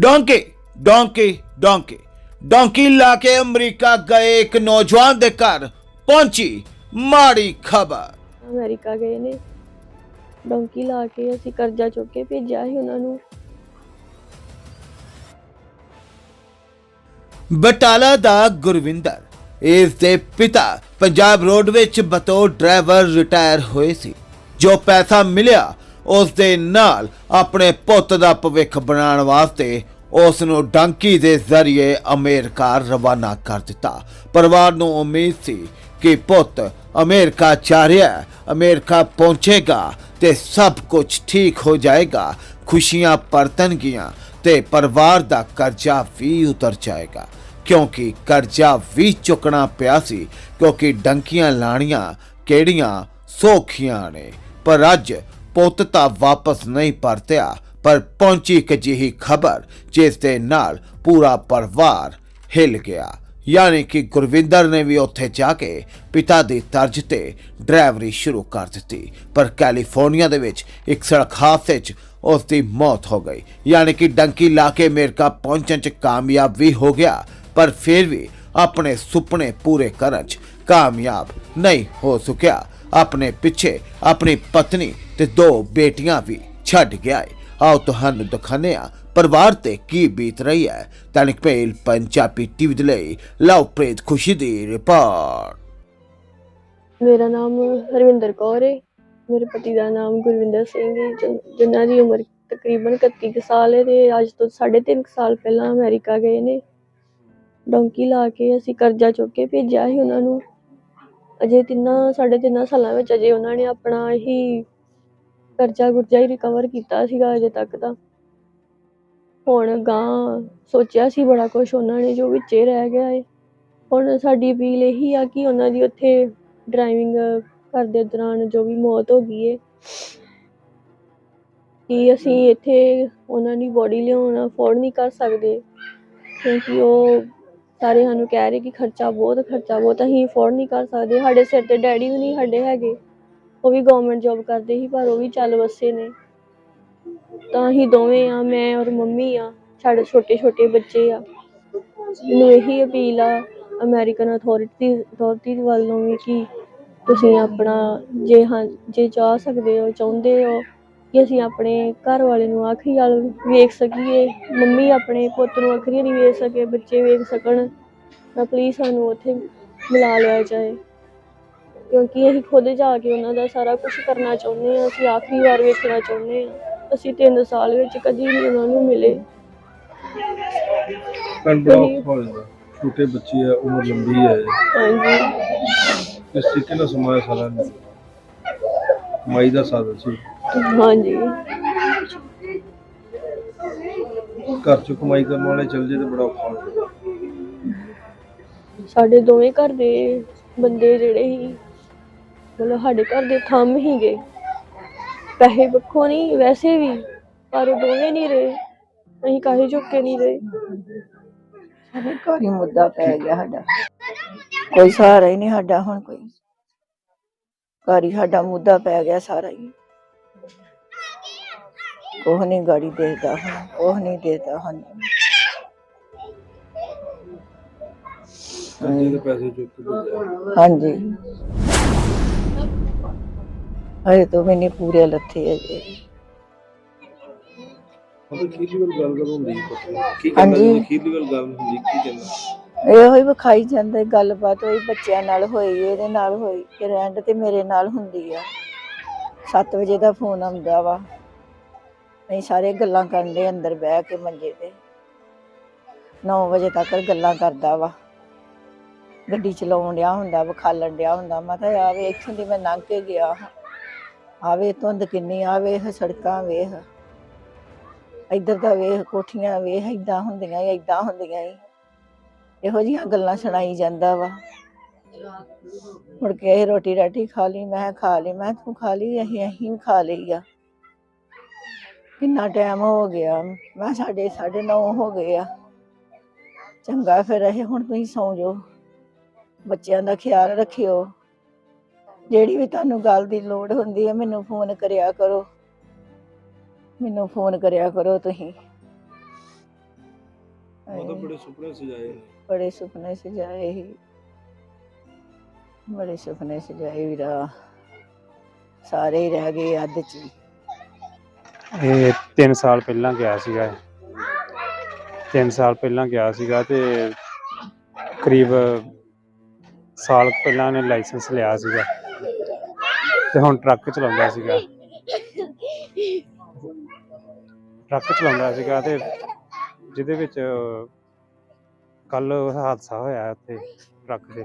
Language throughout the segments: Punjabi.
ਡੋਂਕੀ ਡੋਂਕੀ ਡੋਂਕੀ ਡੋਂਕੀ ਲਾ ਕੇ ਅਮਰੀਕਾ ਗਏ ਇੱਕ ਨੌਜਵਾਨ ਦੇ ਘਰ। ਪਹੁੰਚੀ ਮਾੜੀ ਖਬਰ। ਅਮਰੀਕਾ ਗਏ ਨੇ। ਡੋਂਕੀ ਲਾ ਕੇ ਅਸੀਂ ਕਰਜ਼ਾ ਚੁੱਕ ਕੇ ਭੇਜਿਆ ਸੀ ਉਹਨਾਂ ਨੂੰ। ਬਟਾਲਾ ਦਾ ਗੁਰਵਿੰਦਰ ਇਸ ਦੇ ਪਿਤਾ ਪੰਜਾਬ ਰੋਡ ਵਿੱਚ ਬਤੌਰ ਡਰਾਈਵਰ ਰਿਟਾਇਰ ਹੋਏ ਸੀ। ਜੋ ਪੈਸਾ ਮਿਲਿਆ ਉਸ ਦੇ ਨਾਲ ਆਪਣੇ ਪੁੱਤ ਦਾ ਭਵਿੱਖ ਬਣਾਉਣ ਵਾਸਤੇ ਉਸ ਨੂੰ ਡੰਕੀ ਦੇ ਜ਼ਰੀਏ ਅਮਰੀਕਾ ਰਵਾਨਾ ਕਰ ਦਿੱਤਾ। ਪਰਿਵਾਰ ਨੂੰ ਉਮੀਦ ਸੀ ਕਿ ਪੁੱਤ ਅਮਰੀਕਾ ਜਾ ਰਿਹਾ ਹੈ, ਅਮਰੀਕਾ ਪਹੁੰਚੇਗਾ ਤੇ ਸਭ ਕੁਝ ਠੀਕ ਹੋ ਜਾਏਗਾ ਖੁਸ਼ੀਆਂ ਪਰਤਣਗੀਆਂ ਤੇ ਪਰਿਵਾਰ ਦਾ ਕਰਜ਼ਾ ਵੀ ਉਤਰ ਜਾਏਗਾ। ਕਿਉਂਕਿ ਕਰਜ਼ਾ ਵੀ ਚੁੱਕਣਾ ਪਿਆ ਸੀ ਕਿਉਂਕਿ ਡੰਕੀਆਂ ਲਾਣੀਆਂ ਕਿਹੜੀਆਂ ਸੌਖੀਆਂ ਨੇ। ਪਰ ਅੱਜ ਪੁੱਤ ਤਾਂ ਵਾਪਸ ਨਹੀਂ ਪਰਤਿਆ, ਪਰ ਪਹੁੰਚੀ ਇੱਕ ਜਿਹੀ ਖਬਰ, ਜਿਸ ਦੇ ਨਾਲ ਪੂਰਾ ਪਰਿਵਾਰ ਹਿੱਲ ਗਿਆ। ਯਾਨੀ ਕਿ ਗੁਰਵਿੰਦਰ ਨੇ ਵੀ ਉੱਥੇ ਜਾ ਕੇ ਪਿਤਾ ਦੀ ਤਰਜ਼ ਤੇ ਡਰਾਈਵਰੀ ਸ਼ੁਰੂ ਕਰ ਦਿੱਤੀ, ਪਰ ਕੈਲੀਫੋਰਨੀਆ ਦੇ ਵਿੱਚ ਇੱਕ ਸੜਕ ਹਾਦਸੇ 'ਚ ਉਸ ਦੀ ਮੌਤ ਹੋ ਗਈ। ਯਾਨੀ ਕਿ ਡੰਕੀ ਲਾ ਕੇ ਅਮਰੀਕਾ ਪਹੁੰਚਣ 'ਚ ਕਾਮਯਾਬ ਵੀ ਹੋ ਗਿਆ, ਪਰ ਫਿਰ ਵੀ ਆਪਣੇ ਸੁਪਨੇ ਪੂਰੇ ਕਰਨ 'ਚ ਕਾਮਯਾਬ ਨਹੀਂ ਹੋ ਸਕਿਆ। ਆਪਣੇ ਪਿੱਛੇ ਆਪਣੀ ਪਤਨੀ ਤੇ ਦੋ ਬੇਟੀਆਂ ਵੀ ਛੱਡ ਗਿਆ ਹੈ ਆਓ ਤੁਹਾਨੂੰ ਦਿਖਾਉਂਦੇ ਹਾਂ ਪਰਿਵਾਰ ਤੇ ਕੀ ਬੀਤ ਰਹੀ ਹੈ। ਤਨਕ ਪੇਲ ਪੰਜਾਬੀ ਟੀਵੀ ਦੇ ਲਈ ਲਵਪ੍ਰੀਤ ਖੁਸ਼ੀ ਦੀ ਰਿਪੋਰਟ। ਮੇਰਾ ਨਾਮ ਹਰਵਿੰਦਰ ਕੌਰ ਹੈ ਮੇਰੇ ਪਤੀ ਦਾ ਨਾਮ ਗੁਰਵਿੰਦਰ ਸਿੰਘ ਹੈ ਜਿ- ਜਿਨ੍ਹਾਂ ਦੀ ਉਮਰ ਤਕਰੀਬਨ 31 ਕੁ ਸਾਲ ਹੈ ਤੇ ਅੱਜ ਤੋਂ 3.5 ਸਾਲ ਪਹਿਲਾਂ ਅਮਰੀਕਾ ਗਏ ਨੇ। ਡੋਂਕੀ ਲਾ ਕੇ ਅਸੀਂ ਕਰਜ਼ਾ ਚੁੱਕ ਕੇ ਭੇਜਿਆ ਸੀ ਉਹਨਾਂ ਨੂੰ। ਅਜੇ ਤਿੰਨਾਂ, ਸਾਢੇ ਤਿੰਨਾਂ ਸਾਲਾਂ ਵਿੱਚ ਅਜੇ ਉਹਨਾਂ ਨੇ ਆਪਣਾ ਹੀ ਕਰਜ਼ਾ ਗੁਰਜ਼ਾ ਹੀ ਰਿਕਵਰ ਕੀਤਾ ਸੀਗਾ ਅਜੇ ਤੱਕ ਤਾਂ। ਹੁਣ ਗਾਂ ਸੋਚਿਆ ਸੀ ਬੜਾ ਕੁਝ ਉਹਨਾਂ ਨੇ ਜੋ ਵਿੱਚੇ ਰਹਿ ਗਿਆ ਏ। ਹੁਣ ਸਾਡੀ ਅਪੀਲ ਇਹੀ ਆ ਕਿ ਉਹਨਾਂ ਦੀ ਉੱਥੇ ਡਰਾਈਵਿੰਗ ਕਰਦੇ ਦੌਰਾਨ ਜੋ ਵੀ ਮੌਤ ਹੋ ਗਈ ਏ, ਕਿ ਅਸੀਂ ਇੱਥੇ ਉਹਨਾਂ ਦੀ ਬੋਡੀ ਲਿਆਉਣਾ ਅਫੋਰਡ ਨਹੀਂ ਕਰ ਸਕਦੇ। ਕਿਉਂਕਿ ਉਹ ਸਾਰੇ ਸਾਨੂੰ ਕਹਿ ਰਹੇ ਕਿ ਖਰਚਾ ਬਹੁਤ ਖਰਚਾ ਬਹੁਤ, ਅਸੀਂ ਅਫੋਰਡ ਨਹੀਂ ਕਰ ਸਕਦੇ। ਸਾਡੇ ਸਿਰ ਤੇ ਡੈਡੀ ਵੀ ਨਹੀਂ ਸਾਡੇ ਹੈਗੇ। ਉਹ ਵੀ ਗਵਰਨਮੈਂਟ ਜੌਬ ਕਰਦੇ ਸੀ, ਪਰ ਉਹ ਵੀ ਚੱਲ ਵਸੇ ਨੇ। ਤਾਂ ਅਸੀਂ ਦੋਵੇਂ ਆ, ਮੈਂ ਔਰ ਮੰਮੀ ਆ, ਸਾਡੇ ਛੋਟੇ ਛੋਟੇ ਬੱਚੇ ਆ। ਮੈਨੂੰ ਇਹੀ ਅਪੀਲ ਆ ਅਮਰੀਕਨ ਅਥਾਰਟੀ ਅਥਾਰਟੀ ਵੱਲੋਂ ਵੀ ਕਿ ਤੁਸੀਂ ਆਪਣਾ ਜੇ ਹਾਂ, ਜੇ ਚਾਹ ਸਕਦੇ ਹੋ, ਚਾਹੁੰਦੇ ਹੋ ਕਿ ਅਸੀਂ ਆਪਣੇ ਘਰ ਵਾਲੇ ਨੂੰ ਆਖਰੀ ਵਾਲ ਵੇਖ ਸਕੀਏ, ਮੰਮੀ ਆਪਣੇ ਪੁੱਤ ਨੂੰ ਆਖਰੀ ਨਹੀਂ ਵੇਖ ਸਕੇ, ਬੱਚੇ ਵੇਖ ਸਕਣ, ਤਾਂ ਪਲੀਜ਼ ਸਾਨੂੰ ਉੱਥੇ ਮਿਲਾ ਲਿਆ ਜਾਏ। ਕਿਉਂਕਿ ਅਸੀਂ ਖੁਦ ਜਾ ਕੇ ਉਹਨਾਂ ਦਾ ਸਾਰਾ ਕੁਝ ਕਰਨਾ ਚਾਹੁੰਦੇ ਹਾਂ ਅਸੀਂ ਆਖਰੀ ਵਾਰ ਵੇਖਣਾ ਚਾਹੁੰਦੇ ਹਾਂ। ਅਸੀਂ 3 ਸਾਲ ਵਿੱਚ ਕਦੀ ਨਹੀਂ ਉਹਨਾਂ ਨੂੰ ਮਿਲੇ। ਭੈਣ ਬੜਾ ਔਖਾ ਹੋ ਜਾਂਦਾ ਛੋਟੇ ਬੱਚੇ ਆ ਉਮਰ ਲੰਬੀ ਹੈ। ਹਾਂਜੀ। ਇਸ ਤਰੀਕੇ ਨਾਲ ਸਮਾਇਆ ਸਾਰਾ ਨੇ। ਕਮਾਈ ਦਾ ਸਾਧਨ ਸੀ ਹਾਂਜੀ। ਘਰ ਚ ਕਮਾਈ ਕਰਨ ਵਾਲੇ ਚੱਲ ਜੇ ਤੇ ਬੜਾ ਔਖਾ ਹੋ ਜਾਂਦਾ ਸਾਡੇ ਦੋਵੇਂ ਘਰ ਦੇ ਬੰਦੇ ਜਿਹੜੇ ਸੀ ਮਤਲਬ ਸਾਡੇ ਘਰ ਦੇ ਥੰਮ ਹੀ ਗਏ ਪੈਸੇ ਪੱਖੋਂ ਨਹੀਂ ਵੈਸੇ ਵੀ ਪਰ ਉਹ ਦੋਵੇਂ ਨਹੀਂ ਰਹੇ। ਅਸੀਂ ਕਾਹੇ ਚੁੱਕੇ ਨਹੀਂ ਰਹੇ। ਸਾਡੇ ਘਰ ਹੀ ਮੁੱਦਾ ਪੈ ਗਿਆ ਸਾਡਾ। ਕੋਈ ਸਹਾਰਾ ਹੀ ਨਹੀਂ ਸਾਡਾ ਹੁਣ ਕੋਈ। ਘਰ ਹੀ ਸਾਡਾ ਮੁੱਦਾ ਪੈ ਗਿਆ ਸਾਰਾ ਹੀ। ਕੋਹ ਨਹੀਂ ਗਾੜੀ ਦੇਦਾ ਹੁਣ ਕੋਹ ਨਹੀਂ ਦੇਦਾ ਹੁਣ। ਅੱਗੇ ਹਾਂਜੀ ਤੋਂ ਵੀ ਨਹੀਂ ਪੂਰੇ ਲੱਥੇ ਗੱਲ ਹੁੰਦੀ ਹੈ? ਪਤਾ ਕੀ ਕਹਿੰਦਾ ਹਾਂਜੀ। ਜੀ? ਗੱਲ ਹੁੰਦੀ ਕੀ ਕਹਿੰਦਾ? ਇਹੋ ਹੀ ਵਿਖਾਈ ਜਾਂਦਾ ਗੱਲਬਾਤ ਹੋਈ ਬੱਚਿਆਂ ਨਾਲ ਹੋਈ ਇਹਦੇ ਨਾਲ ਹੋਈ ਫਿਰ ਐਂਡ ਤੇ ਮੇਰੇ ਨਾਲ ਹੁੰਦੀ ਆ। 7 ਵਜੇ ਦਾ ਫੋਨ ਆਉਂਦਾ ਵਾ। ਅਸੀਂ ਸਾਰੇ ਗੱਲਾਂ ਕਰਨ ਦੇ ਅੰਦਰ ਬਹਿ ਕੇ ਮੰਜੇ ਤੇ। 9 ਵਜੇ ਤੱਕ ਗੱਲਾਂ ਕਰਦਾ ਵਾ। ਗੱਡੀ ਚਲਾਉਣ ਡਿਆ ਹੁੰਦਾ ਵਿਖਾਲਣ ਡਿਆ ਹੁੰਦਾ। ਮੈਂ ਤਾਂ ਆਵੇ ਇੱਥੋਂ ਦੀ ਮੈਂ ਲੰਘ ਕੇ ਗਿਆ ਆਵੇ ਧੁੰਦ ਕਿੰਨੀ ਆਵੇ ਸੜਕਾਂ ਵੇਖ। ਇੱਧਰ ਦਾ ਵੇਖ, ਕੋਠੀਆਂ ਵੇਖ ਏਦਾਂ ਹੁੰਦੀਆਂ ਈ ਏਦਾਂ ਹੁੰਦੀਆਂ ਈ ਇਹੋ ਜਿਹੀਆਂ ਗੱਲਾਂ ਸੁਣਾਈ ਜਾਂਦਾ ਵਾ। ਮੁੜ ਕੇ ਇਹ ਰੋਟੀ ਰਾਟੀ ਖਾ ਲਈ, ਮੈਂ ਕਿਹਾ ਖਾ ਲਈ, ਮੈਂ ਕਿਹਾ ਤੂੰ ਖਾ ਲਈ? ਅਸੀਂ ਅਸੀਂ ਵੀ ਖਾ ਲਈ ਆ। ਕਿੰਨਾ ਟਾਈਮ ਹੋ ਗਿਆ? ਮੈਂ ਕਿਹਾ ਸਾਡੇ 9:30 ਹੋ ਗਏ ਆ। ਚੰਗਾ ਫਿਰ ਇਹ ਹੁਣ ਤੁਸੀਂ ਸੌਂ ਜਾਓ। ਬੱਚਿਆਂ ਦਾ ਖਿਆਲ ਰੱਖਿਓ। ਜਿਹੜੀ ਵੀ ਤੁਹਾਨੂੰ ਗੱਲ ਦੀ ਲੋੜ ਹੁੰਦੀ ਹੈ ਮੈਨੂੰ ਫੋਨ ਕਰਿਆ ਕਰੋ। ਮੈਨੂੰ ਫੋਨ ਕਰਿਆ ਕਰੋ ਤੁਸੀਂ। ਉਹ ਤਾਂ ਬੜੇ ਸੁਪਨੇ ਸਜਾਏ ਨੇ। ਬੜੇ ਸੁਪਨੇ ਸਜਾਏ ਸੀ। ਬੜੇ ਸੁਪਨੇ ਸਜਾਏ ਵੀਰਾ। ਸਾਰੇ ਹੀ ਰਹਿ ਗਏ ਅੱਧ ਚ ਹੀ। ਇਹ 3 ਸਾਲ ਪਹਿਲਾਂ ਗਿਆ ਸੀਗਾ 3 ਸਾਲ ਪਹਿਲਾਂ ਗਿਆ ਸੀਗਾ ਤੇ ਕਰੀਬ ਸਾਲ ਕੁ ਪਹਿਲਾਂ ਨੇ ਲਾਇਸੈਂਸ ਲਿਆ ਸੀਗਾ। ਤੇ ਹੁਣ ਟਰੱਕ ਚਲਾਉਂਦਾ ਸੀਗਾ। ਟਰੱਕ ਚਲਾਉਂਦਾ ਸੀਗਾ ਤੇ ਜਿਹਦੇ ਵਿੱਚ ਕੱਲ ਹਾਦਸਾ ਹੋਇਆ ਉੱਥੇ ਟਰੱਕ ਦੇ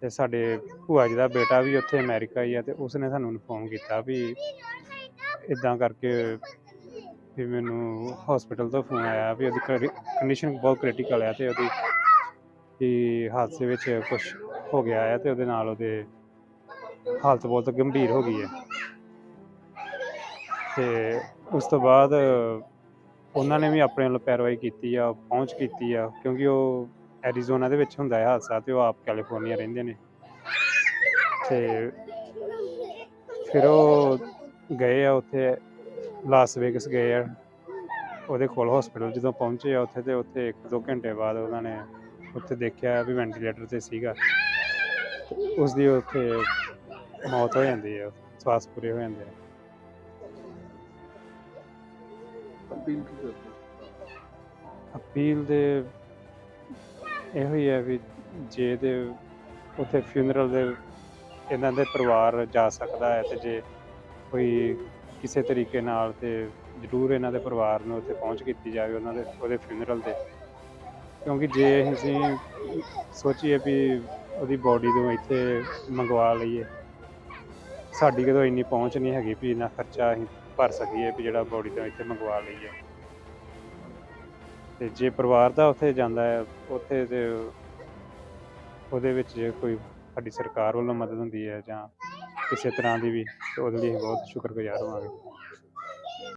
ਤੇ ਸਾਡੇ ਭੂਆ ਜੀ ਦਾ ਬੇਟਾ ਵੀ ਉੱਥੇ ਅਮਰੀਕਾ ਹੀ ਆ ਤੇ ਉਸਨੇ ਸਾਨੂੰ ਇਨਫੋਰਮ ਕੀਤਾ ਵੀ ਇਦਾਂ ਕਰਕੇ ਵੀ ਮੈਨੂੰ ਹਸਪੀਟਲ ਤੋਂ ਫੋਨ ਆਇਆ ਵੀ ਉਹਦੀ ਕੰਡੀਸ਼ਨ ਬਹੁਤ ਕ੍ਰਿਟੀਕਲ ਹੈ ਤੇ ਉਹਦੀ ਵੀ ਹਾਦਸੇ ਵਿੱਚ ਕੁਝ ਹੋ ਗਿਆ ਹੈ ਤੇ ਉਹਦੇ ਨਾਲ ਉਹਦੇ ਹਾਲਤ ਬਹੁਤ ਗੰਭੀਰ ਹੋ ਗਈ ਹੈ। ਤੇ ਉਸ ਤੋਂ ਬਾਅਦ ਉਹਨਾਂ ਨੇ ਵੀ ਆਪਣੇ ਵੱਲੋਂ ਪੈਰਵਾਈ ਕੀਤੀ ਆ, ਪਹੁੰਚ ਕੀਤੀ ਆ, ਕਿਉਂਕਿ ਉਹ ਐਰੀਜ਼ੋਨਾ ਦੇ ਵਿੱਚ ਹੁੰਦਾ ਹੈ ਹਾਦਸਾ ਤੇ ਉਹ ਆਪ ਕੈਲੀਫੋਰਨੀਆ ਰਹਿੰਦੇ ਨੇ। ਤੇ ਫਿਰ ਉਹ ਗਏ ਆ ਉੱਥੇ ਲਾਸ ਵੇਗਸ ਗਏ ਆ। ਉਹਦੇ ਕੋਲ ਹਸਪੀਟਲ ਜਦੋਂ ਪਹੁੰਚੇ ਆ ਉੱਥੇ ਤੇ ਉੱਥੇ 1-2 ਘੰਟੇ ਬਾਅਦ ਉਹਨਾਂ ਨੇ ਉੱਥੇ ਦੇਖਿਆ ਵੀ ਵੈਂਟੀਲੇਟਰ ਤੇ ਸੀਗਾ। ਤੇ ਉਸ ਦੀ ਉੱਥੇ ਮੌਤ ਹੋ ਜਾਂਦੀ ਹੈ ਸਵਾਸ ਪੂਰੇ ਹੋ ਜਾਂਦੇ ਆ। ਅਪੀਲ ਕੀ ਕਰਦੇ ਅਪੀਲ ਦੇ ਇਹੋ ਹੀ ਹੈ ਵੀ ਜੇ ਤੇ ਉੱਥੇ ਫਿਊਨਰਲ ਦੇ ਇਹਨਾਂ ਦੇ ਪਰਿਵਾਰ ਜਾ ਸਕਦਾ ਹੈ ਤੇ ਜੇ ਕੋਈ ਕਿਸੇ ਤਰੀਕੇ ਨਾਲ ਤੇ ਜ਼ਰੂਰ ਇਹਨਾਂ ਦੇ ਪਰਿਵਾਰ ਨੂੰ ਉੱਥੇ ਪਹੁੰਚ ਕੀਤੀ ਜਾਵੇ ਉਹਨਾਂ ਦੇ ਉਹਦੇ ਫਿਊਨਰਲ ਤੇ। ਕਿਉਂਕਿ ਜੇ ਅਸੀਂ ਸੋਚੀਏ ਵੀ ਉਹਦੀ ਬਾਡੀ ਨੂੰ ਇੱਥੇ ਮੰਗਵਾ ਲਈਏ ਸਾਡੀ ਕਦੋਂ ਇੰਨੀ ਪਹੁੰਚ ਨਹੀਂ ਹੈਗੀ ਵੀ ਇੰਨਾ ਖਰਚਾ ਅਸੀਂ ਭਰ ਸਕੀਏ ਵੀ ਜਿਹੜਾ ਬੋਡੀ ਤੋਂ ਇੱਥੇ ਮੰਗਵਾ ਲਈਏ। ਤੇ ਜੇ ਪਰਿਵਾਰ ਦਾ ਉੱਥੇ ਜਾਂਦਾ ਹੈ, ਉੱਥੇ ਤੇ ਉਹਦੇ ਵਿੱਚ ਜੇ ਕੋਈ ਸਾਡੀ ਸਰਕਾਰ ਵੱਲੋਂ ਮਦਦ ਹੁੰਦੀ ਹੈ ਜਾਂ ਕਿਸੇ ਤਰ੍ਹਾਂ ਦੀ ਵੀ, ਤੇ ਉਹਦੇ ਲਈ ਅਸੀਂ ਬਹੁਤ ਸ਼ੁਕਰਗੁਜ਼ਾਰ ਹੋਵਾਂਗੇ